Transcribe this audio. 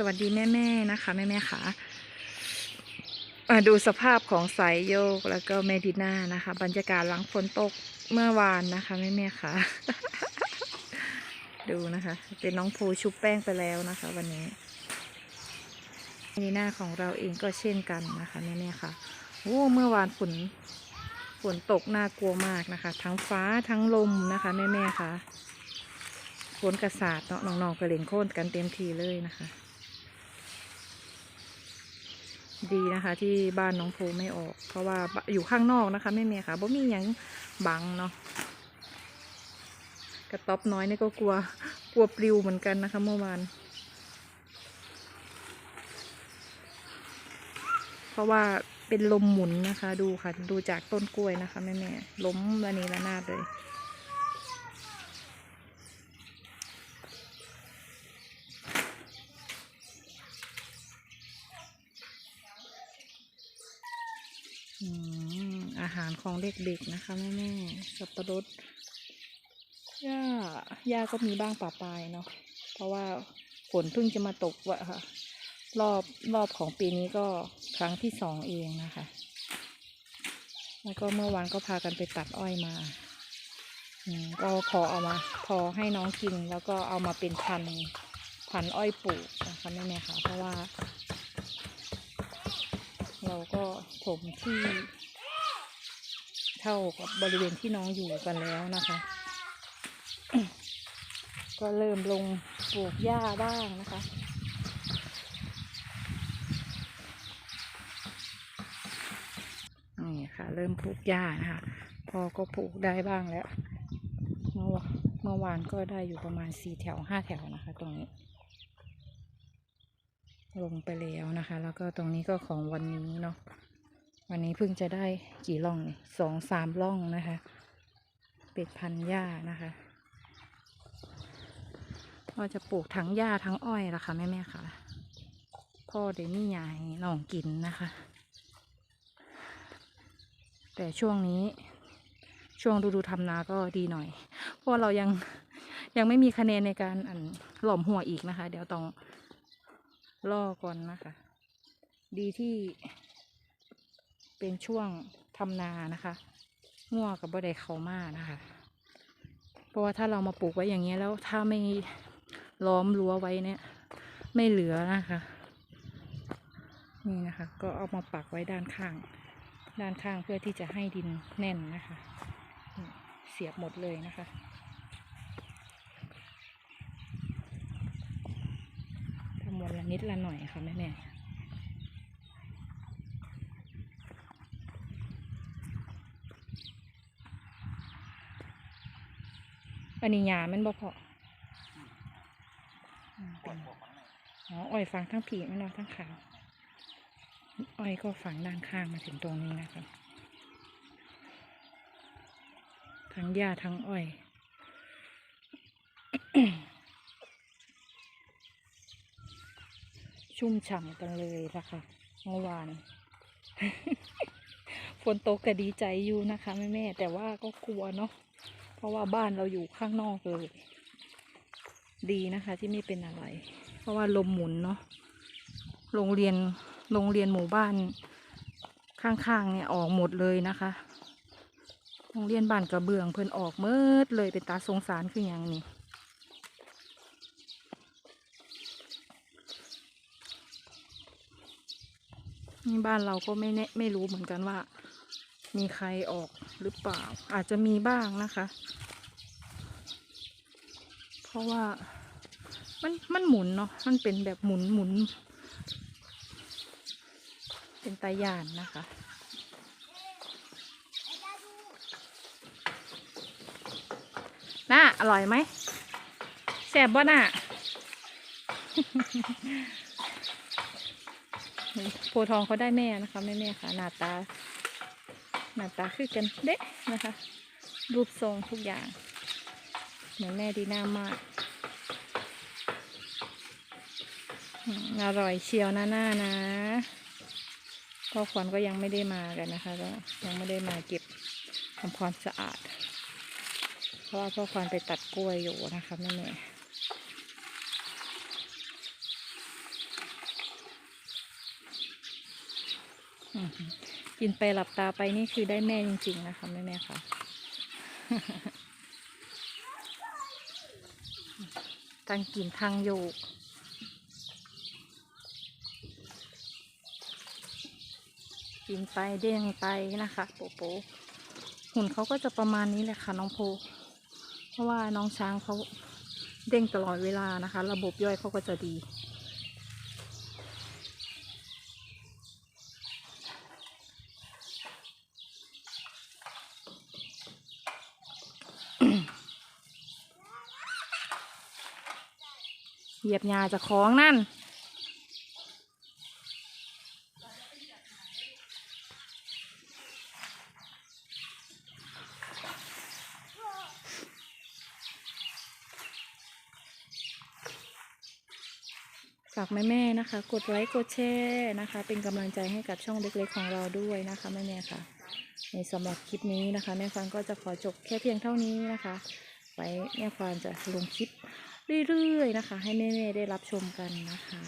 สวัสดีแม่ๆนะคะแม่ๆค่ะอะดูสภาพของสายโยกแล้วก็แม่ดีน่านะคะ บรรยากาศหลังฝนตกเมื่อวานนะคะแม่ๆค่ะ ดูนะคะ เป็นน้องภูชุบแป้งไปแล้วนะคะ วันนี้แม่ดีน่าของเราเองก็เช่นกันนะคะแม่ๆค่ะโอ้เมื่อวานฝนฝนตกน่ากลัวมากนะคะ ทั้งฟ้าทั้งลมนะคะแม่ๆค่ะฝนกระสาดเนาะน้องๆก็เล่นโค่นกันเต็มทีเลยนะคะ ดีนะคะ ที่บ้านน้องภูไม่ออก เพราะว่าอยู่ข้างนอกนะคะแม่เมียค่ะบ่มีหยังบังเนาะกระต๊อบน้อยนี่ก็กลัวกลัวปลิวเหมือนกันนะคะเมื่อวานเพราะว่าเป็นลมหมุนนะคะ ดูค่ะ ดูจากต้นกล้วยนะคะแม่แม่ล้มระนีระนาดเลย อืมอา หารของเด็กๆนะคะแม่แม่ๆสับปะรดหญ้าหญ้าก็มีบ้างป่าปลายเนาะเพราะว่าฝนเพิ่งจะมาตกวะค่ะ รอบรอบของปีนี้ก็ครั้งที่สองเองนะคะ แล้วก็เมื่อวานก็พากันไปตัดอ้อยมาก็พอเอามา พอให้น้องกินแล้วก็เอามาเป็นพันพันอ้อยปลูกนะคะแม่แม่ๆค่ะเพราะว่า เราก็ถมที่ ท่ากับบริเวณที่น้องอยู่กันแล้วนะคะ ก็เริ่มลงปลูกหญ้าบ้างนะคะนี่ค่ะ เริ่มปลูกหญ้านะคะพอก็ปลูกได้บ้างแล้วเมื่อวานเมื่อวานก็ได้อยู่ประมาณสี่แถวห้าแถวนะคะ ตรงนี้ ลงไปแล้วนะคะ แล้วก็ตรงนี้ก็ของวันนี้เนาะ วันนี้เพิ่งจะได้กี่ร่องสองสามร่องนะคะ เป็ดพันหญ้านะคะก็จะปลูกทั้งหญ้าทั้งอ้อยละค่ะแม่ๆค่ะ พ่อเดมี่ยายน้องกินนะคะ แต่ช่วงนี้ช่วงฤดูทำนาก็ดีหน่อย เพราะเรายังยังไม่มีคะแนนในการอันหล่อมหัวอีกนะคะ เดี๋ยวต้องล่อก่อนนะคะ ดีที่ เป็นช่วงทำนานะคะงัวกับบ่ได้เขามานะคะ เพราะว่าถ้าเรามาปลูกไว้อย่างเงี้ยแล้วถ้าไม่ล้อมรั้วไว้เนี่ย ไม่เหลือนะคะ นี่นะคะ ก็เอามาปักไว้ด้านข้าง ด้านข้างเพื่อที่จะให้ดินแน่นนะคะ เสียบหมดเลยนะคะทำวันละนิดละหน่อยค่ะแม่แม่ อันนี้ยามันบ่พออืมเป็นอ๋ออ้อยฝังทั้งผีไม่เนาะทั้งขาวอ้อยก็ฝังด้านข้างมาถึงตรงนี้นะคะทั้งหญ้าทั้งอ้อยชุ่มฉ่ำกันเลยนะคะเมื่อวานฝนตกก็ดีใจอยู่นะคะแม่แม่ๆแต่ว่าก็กลัวเนาะ เพราะว่าบ้านเราอยู่ข้างนอกเลย ดีนะคะที่ไม่เป็นอะไร เพราะว่าลมหมุนเนาะโรงเรียนโรงเรียนหมู่บ้านข้างๆเนี่ยออกหมดเลยนะคะ โรงเรียนบ้านกระเบื้องเพิ่นออกเมิดเลยเป็นตาสงสารคืออย่างนี้นี่บ้านเราก็ไม่แน่ไม่รู้เหมือนกันว่า มีใครออกหรือเปล่า อาจจะมีบ้างนะคะ เพราะว่ามันมันหมุนเนาะมันเป็นแบบหมุนหมุน เป็นตายานนะคะน่าอร่อยไหมแซ่บบ่น่ะโพทองเขาได้แม่นะคะ แม่แม่ค่ะ หน้าตา หน้าตาคือกันเด๊ะนะคะ รูปทรงทุกอย่าง เหมือนแม่ดีน่ามากอร่อยเชียวหน้าหน้านะพ่อขวัญก็ยังไม่ได้มากันนะคะก็ยังไม่ได้มาเก็บทำความสะอาด เพราะว่าพ่อควัญไปตัดกล้วยอยู่นะคะแม่แม่ กินไปหลับตาไปนี่คือได้แม่จริง ๆ นะคะ แม่แม่ค่ะ ทั้งกินทั้งโยกกินไปเด้งไปนะคะ โปโปหุ่นเขาก็จะประมาณนี้แหละค่ะ น้องโพ เพราะว่าน้องช้างเขาเด้งตลอดเวลานะคะ ระบบย่อยเขาก็จะดี เหยียบหญ้าจะของนั่น ฝากแม่ๆนะคะ กดไลค์กดแชร์นะคะ เป็นกำลังใจให้กับช่องเล็กๆของเราด้วยนะคะแม่ๆค่ะ ในสำหรับคลิปนี้นะคะ แม่ฟางก็จะขอจบแค่เพียงเท่านี้นะคะ ไว้แม่ฟางจะลงคลิป เรื่อยๆนะคะ ให้แม่ๆได้รับชมกันนะคะ